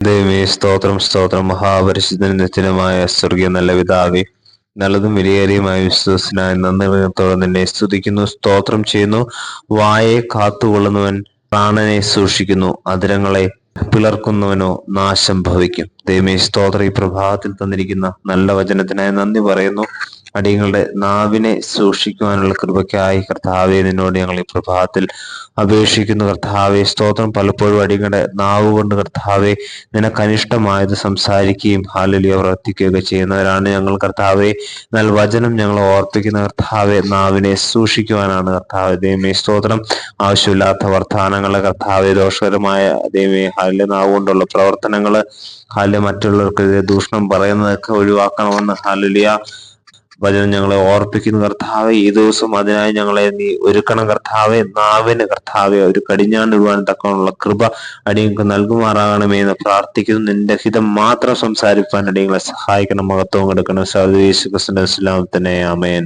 ദൈവമേ സ്തോത്രം സ്തോത്രം. മഹാപരിശുദ്ധനും നിത്യനുമായ സ്വർഗീയ നല്ല പിതാവേ നല്ലതും വിലയേറിയുമായ വിശ്വസനായ നന്ദിത്തോടെ നിന്നെ സ്തുതിക്കുന്നു സ്തോത്രം ചെയ്യുന്നു. വായെ കാത്തുകൊള്ളുന്നവൻ പ്രാണനെ സൂക്ഷിക്കുന്നു. അതിരങ്ങളെ പിളർക്കുന്നവനോ നാശം ഭവിക്കും. ദൈവമേ സ്തോത്ര ഈ പ്രഭാതത്തിൽ തന്നിരിക്കുന്ന നല്ല വചനത്തിനായി നന്ദി പറയുന്നു. അടിയങ്ങളുടെ നാവിനെ സൂക്ഷിക്കുവാനുള്ള കൃപക്കായി കർത്താവെ നിന്നോട് ഞങ്ങൾ ഈ പ്രഭാതത്തിൽ അപേക്ഷിക്കുന്നു. കർത്താവെ സ്തോത്രം. പലപ്പോഴും അടിയങ്ങളുടെ നാവ് കൊണ്ട് കർത്താവെ നിനക്ക് അനിഷ്ടമായത് സംസാരിക്കുകയും ഹാലലിയ പ്രവർത്തിക്കുകയൊക്കെ ചെയ്യുന്നവരാണ് ഞങ്ങൾ. കർത്താവെ എന്നാൽ വചനം ഞങ്ങൾ ഓർപ്പിക്കുന്ന കർത്താവെ നാവിനെ സൂക്ഷിക്കുവാനാണ് കർത്താവ്. ദൈവമേ സ്തോത്രം. ആവശ്യമില്ലാത്ത വർത്തമാനങ്ങളെ കർത്താവെ ദോഷകരമായ ദൈവമേ ഹാലിലെ നാവ് കൊണ്ടുള്ള പ്രവർത്തനങ്ങൾ ഹാലിലെ മറ്റുള്ളവർക്ക് ദൂഷണം പറയുന്നതൊക്കെ ഒഴിവാക്കണമെന്ന് ഹാലലിയ വചനം ഞങ്ങളെ ഓർപ്പിക്കുന്നു കർത്താവെ ഈ ദിവസം അതിനായി ഞങ്ങളെ നീ ഒരുക്കണം കർത്താവെ നാവിന് കർത്താവെ ഒരു കടിഞ്ഞാണ്ടിടുവാൻ തക്കമുള്ള കൃപ അടിയങ്ങൾക്ക് നൽകുമാറാകണമേ എന്ന് പ്രാർത്ഥിക്കുന്നു. നിന്റെ ഹിതം മാത്രം സംസാരിപ്പാൻ അടിയങ്ങളെ സഹായിക്കണം മഹത്വം കൊടുക്കണം. സർവീസ് തന്നെ അമേൻ